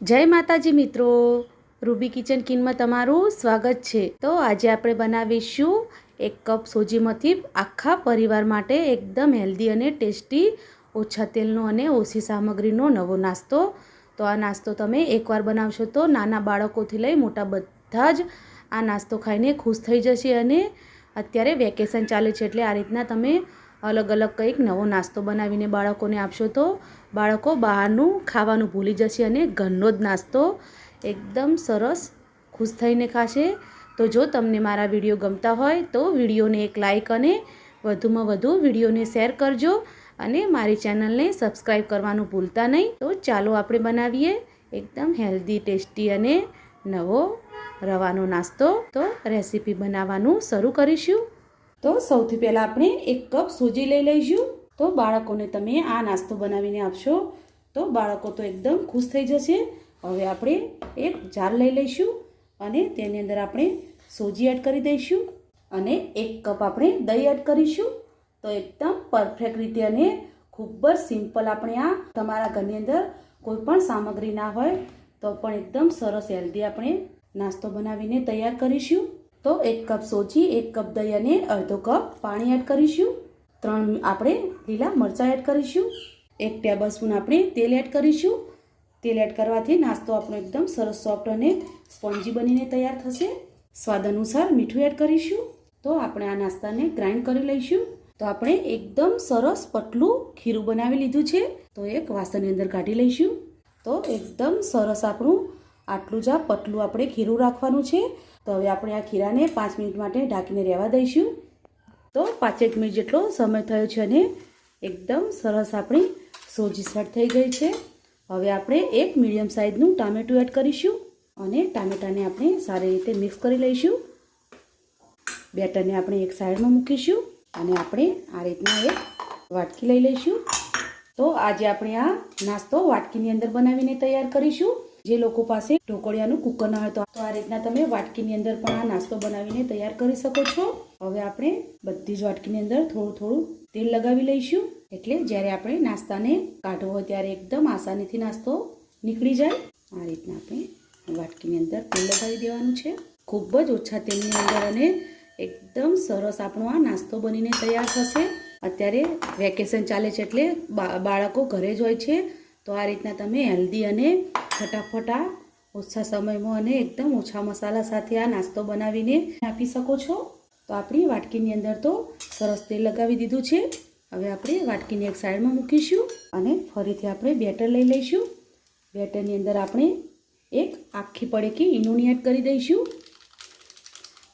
જય માતાજી મિત્રો. રૂબી કિચન કિનમાં તમારું સ્વાગત છે. તો આજે આપણે બનાવીશું એક કપ સોજીમાંથી આખા પરિવાર માટે એકદમ હેલ્ધી અને ટેસ્ટી ઓછા તેલનો અને ઓછી સામગ્રીનો નવો નાસ્તો. તો આ નાસ્તો તમે એકવાર બનાવશો તો નાના બાળકોથી લઈ મોટા બધા જ આ નાસ્તો ખાઈને ખુશ થઈ જશે અને અત્યારે વેકેશન ચાલે છે એટલે આ રીતના તમે અલગ અલગ કંઈક નવો નાસ્તો બનાવીને બાળકોને આપશો તો બાળકો બહારનું ખાવાનું ભૂલી જશે અને ઘરનો જ નાસ્તો એકદમ સરસ, ખુશ થઈને ખાશે. તો જો તમને મારા વીડિયો ગમતા હોય તો વિડીયોને એક લાઇક અને વધુમાં વધુ વિડીયોને શેર કરજો અને મારી ચેનલને સબસ્ક્રાઈબ કરવાનું ભૂલતા નહીં. તો ચાલો આપણે બનાવીએ એકદમ હેલ્ધી, ટેસ્ટી અને નવો રવાનો નાસ્તો. તો રેસીપી બનાવવાનું શરૂ કરીશું. તો સૌથી પહેલાં આપણે એક કપ સૂજી લઈ લઈશું. તો બાળકોને તમે આ નાસ્તો બનાવીને આપશો. તો બાળકો તો એકદમ ખુશ થઈ જશે. હવે આપણે એક જાર લઈ લઈશું અને તેની અંદર આપણે સૂજી એડ કરી દઈશું અને એક કપ આપણે દહીં એડ કરીશું. તો એકદમ પરફેક્ટ રીતે અને ખૂબ જ સિમ્પલ આપણે આ તમારા ઘરની અંદર કોઈ પણ સામગ્રી ના હોય તો પણ એકદમ સરસ હેલ્ધી આપણે નાસ્તો બનાવીને તૈયાર કરીશું. તો એક કપ સોજી, એક કપ દહીં અને અડધો કપ પાણી એડ કરીશું. ત્રણ આપણે લીલા મરચાં એડ કરીશું. એક ટેબલ સ્પૂન આપણે તેલ એડ કરીશું. તેલ એડ કરવાથી નાસ્તો આપણો એકદમ સરસ સોફ્ટ અને સ્પોન્જી બનીને તૈયાર થશે. સ્વાદ અનુસાર મીઠું એડ કરીશું. તો આપણે આ નાસ્તાને ગ્રાઇન્ડ કરી લઈશું. તો આપણે એકદમ સરસ પતલું ખીરું બનાવી લીધું છે. તો એક વાસણની અંદર કાઢી લઈશું. તો એકદમ સરસ આપણું આટલું જ આ પતલું આપણે ખીરું રાખવાનું છે. તો હવે આપણે આ ખીરાને પાંચ મિનિટ માટે ઢાંકીને રહેવા દઈશું. તો પાંચેક મિનિટ જેટલો સમય થયો છે અને એકદમ સરસ આપણી સોજી સેટ થઈ ગઈ છે. હવે આપણે એક મીડિયમ સાઇઝનું ટામેટું એડ કરીશું અને ટામેટાને આપણે સારી રીતે મિક્સ કરી લઈશું. બેટરને આપણે એક સાઈડમાં મૂકીશું અને આપણે આ રીતના એક વાટકી લઈ લઈશું. તો આજે આપણે આ નાસ્તો વાટકીની અંદર બનાવીને તૈયાર કરીશું. જે લોકો પાસે ઢોકળિયાનું કુકર ના હોય તો આ રીતના તમે વાટકીની અંદર પણ આ નાસ્તો બનાવીને તૈયાર કરી શકો છો. હવે આપણે બધી જ વાટકીની અંદર થોડું થોડું તેલ લગાવી લઈશું. એટલે જ્યારે આપણે નાસ્તાને કાઢવો હોય ત્યારે એકદમ આસાનીથી નાસ્તો નીકળી જાય. આ રીતના આપણે વાટકીની અંદર તેલ લગાવી દેવાનું છે. ખૂબ જ ઓછા તેલની અંદર અને એકદમ સરસ આપણો આ નાસ્તો બનીને તૈયાર થશે. અત્યારે વેકેશન ચાલે છે એટલે બાળકો ઘરે જ હોય છે. તો આ રીતના તમે હેલ્ધી અને ફટાફટ આ ઓછા સમયમાં અને એકદમ ઓછા મસાલા સાથે આ નાસ્તો બનાવીને આપી શકો છો. તો આપણી વાટકીની અંદર તો સરસ તેલ લગાવી દીધું છે. હવે આપણે વાટકીને એક સાઈડમાં મૂકીશું અને ફરીથી આપણે બેટર લઈ લઈશું. બેટરની અંદર આપણે એક આખી પડેકી ઈનોની એડ કરી દઈશું.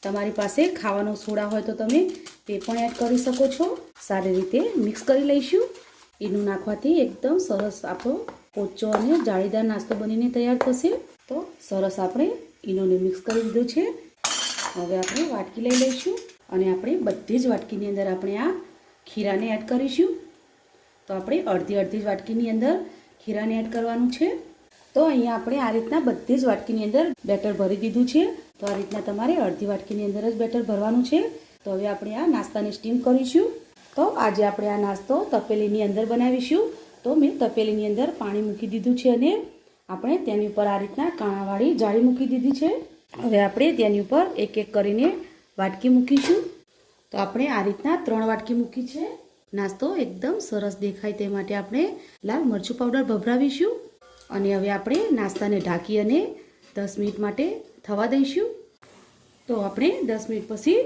તમારી પાસે ખાવાનો સોડા હોય તો તમે તે પણ એડ કરી શકો છો. સારી રીતે મિક્સ કરી લઈશું. ઈનું નાખવાથી એકદમ સરસ આપણો પોચો અને જાળીદાર નાસ્તો બનીને તૈયાર થશે. તો સરસ આપણે ઈનોને મિક્સ કરી દીધું છે. હવે આપણે વાટકી લઈ લઈશું અને આપણે બધી જ વાટકીની અંદર આપણે આ ખીરાને એડ કરીશું. તો આપણે અડધી અડધી જ વાટકીની અંદર ખીરાને એડ કરવાનું છે. તો અહીંયા આપણે આ રીતના બધી જ વાટકીની અંદર બેટર ભરી દીધું છે. તો આ રીતના તમારે અડધી વાટકીની અંદર જ બેટર ભરવાનું છે. તો હવે આપણે આ નાસ્તાને સ્ટીમ કરીશું. તો આજે આપણે આ નાસ્તો તપેલીની અંદર બનાવીશું. તો મેં તપેલીની અંદર પાણી મૂકી દીધું છે અને આપણે તેની ઉપર આ રીતના કાણાવાળી જાળી મૂકી દીધી છે. હવે આપણે તેની ઉપર એક એક કરીને વાટકી મૂકીશું. તો આપણે આ રીતના ત્રણ વાટકી મૂકી છે. નાસ્તો એકદમ સરસ દેખાય તે માટે આપણે લાલ મરચું પાવડર ભભરાવીશું. અને હવે આપણે નાસ્તાને ઢાંકી અને દસ મિનિટ માટે થવા દઈશું. તો આપણે દસ મિનિટ પછી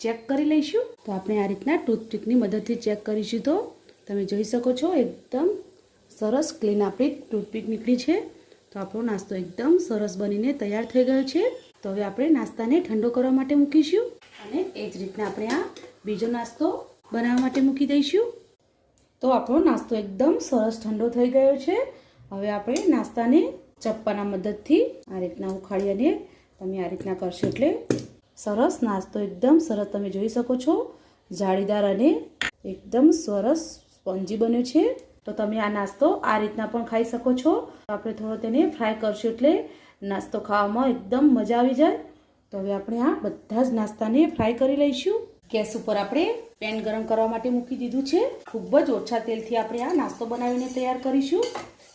ચેક કરી લઈશું. તો આપણે આ રીતના ટૂથપીકની મદદથી ચેક કરીશું તો. તમે જોઈ શકો છો, એકદમ સરસ ક્લીન આપણી ટૂથપીક નીકળી છે. તો આપણો નાસ્તો એકદમ સરસ બનીને તૈયાર થઈ ગયો છે. તો હવે આપણે નાસ્તાને ઠંડો કરવા માટે મૂકીશું અને એ જ રીતના આપણે આ બીજો નાસ્તો બનાવવા માટે મૂકી દઈશું. તો આપણો નાસ્તો એકદમ સરસ ઠંડો થઈ ગયો છે. હવે આપણે નાસ્તાને ચપ્પાના મદદથી આ રીતના ઉખાડી અને તમે આ રીતના કરશો એટલે સરસ નાસ્તો, એકદમ સરસ તમે જોઈ શકો છો. જાળીદાર અને એકદમ સરસ સ્પોન્જી બન્યું છે. તો તમે આ નાસ્તો આ રીતના પણ ખાઈ શકો છો. આપણે થોડો તેને ફ્રાય કરશું એટલે નાસ્તો ખાવામાં એકદમ મજા આવી જાય. તો હવે આપણે આ બધા જ નાસ્તાને ફ્રાય કરી લઈશું. ગેસ ઉપર આપણે પેન ગરમ કરવા માટે મૂકી દીધું છે. ખૂબ જ ઓછા તેલથી આપણે આ નાસ્તો બનાવીને તૈયાર કરીશું.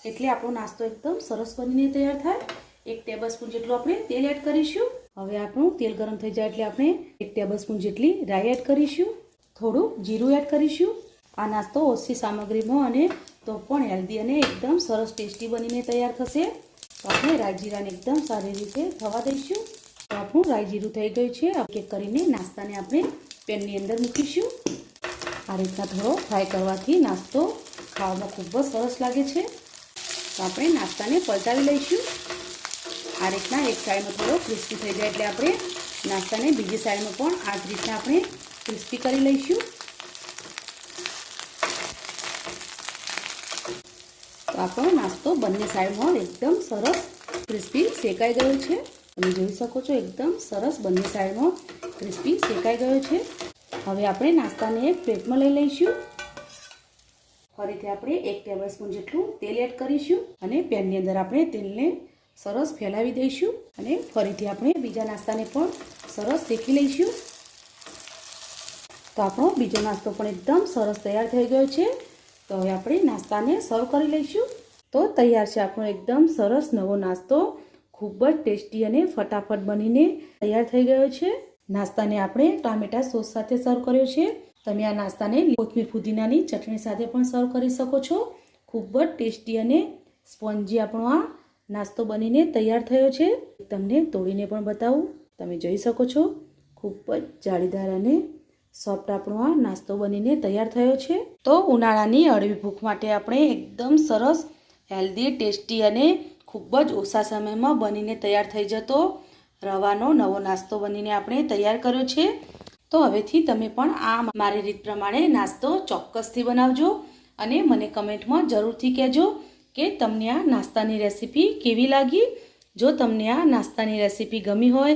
એટલે આપણો નાસ્તો એકદમ સરસ બનીને તૈયાર થાય. એક ટેબલ સ્પૂન જેટલું આપણે તેલ એડ કરીશું. હવે આપણું તેલ ગરમ થઈ જાય એટલે આપણે એક ટેબલ સ્પૂન જેટલી રાઈ એડ કરીશું. થોડું જીરું એડ કરીશું. આ નાસ્તો ઓછી સામગ્રીમાં અને તો પણ હેલ્ધી અને એકદમ સરસ ટેસ્ટી બનીને તૈયાર થશે. તો આપણે રાયજીરાને એકદમ સારી રીતે થવા દઈશું. તો આપણું રાયજીરું થઈ ગયું છે. એક કરીને નાસ્તાને આપણે પેનની અંદર મૂકીશું. આ રીતના થોડો ફ્રાય કરવાથી નાસ્તો ખાવામાં ખૂબ જ સરસ લાગે છે. તો આપણે નાસ્તાને પલટાવી લઈશું. આ રીતના એક સાઈડમાં થોડો ક્રિસ્પી થઈ જાય એટલે આપણે નાસ્તાને બીજી સાઈડમાં પણ આ જ રીતના આપણે ક્રિસ્પી કરી લઈશું. આપણો નાસ્તો બંને સાઈડમાં એકદમ સરસ ક્રિસ્પી શેકાઈ ગયો છે. તમે જોઈ શકો છો એકદમ સરસ બંને સાઈડમાં ક્રિસ્પી શેકાઈ ગયો છે. હવે આપણે નાસ્તાને એક પ્લેટમાં લઈ લઈશું. ફરીથી આપણે એક ટેબલ સ્પૂન જેટલું તેલ એડ કરીશું અને પેનની અંદર આપણે તેલને સરસ ફેલાવી દઈશું અને ફરીથી આપણે બીજા નાસ્તાને પણ સરસ શેકી લઈશું. તો આપણો બીજો નાસ્તો પણ એકદમ સરસ તૈયાર થઈ ગયો છે. તો હવે આપણે નાસ્તાને સર્વ કરી લઈશું. તો તૈયાર છે આપણો એકદમ સરસ નવો નાસ્તો. ખૂબ જ ટેસ્ટી અને ફટાફટ બનીને તૈયાર થઈ ગયો છે. નાસ્તાને આપણે ટામેટા સોસ સાથે સર્વ કર્યો છે. તમે આ નાસ્તાને કોથમીર ફુદીનાની ચટણી સાથે પણ સર્વ કરી શકો છો. ખૂબ જ ટેસ્ટી અને સ્પોન્જી આપણો આ નાસ્તો બનીને તૈયાર થયો છે. તમને તોડીને પણ બતાવું. તમે જોઈ શકો છો. ખૂબ જ જાળીદાર અને સોફ્ટ આપણો આ નાસ્તો બનીને તૈયાર થયો છે. તો ઉનાળાની અળવી ભૂખ માટે આપણે એકદમ સરસ હેલ્ધી ટેસ્ટી અને ખૂબ જ ઓછા સમયમાં બનીને તૈયાર થઈ જતો રવાનો નવો નાસ્તો બનીને આપણે તૈયાર કર્યો છે. તો હવેથી તમે પણ આ મારી રીત પ્રમાણે નાસ્તો ચોક્કસથી બનાવજો અને મને કમેન્ટમાં જરૂરથી કહેજો કે તમને આ નાસ્તાની રેસીપી કેવી લાગી. જો તમને આ નાસ્તાની રેસીપી ગમી હોય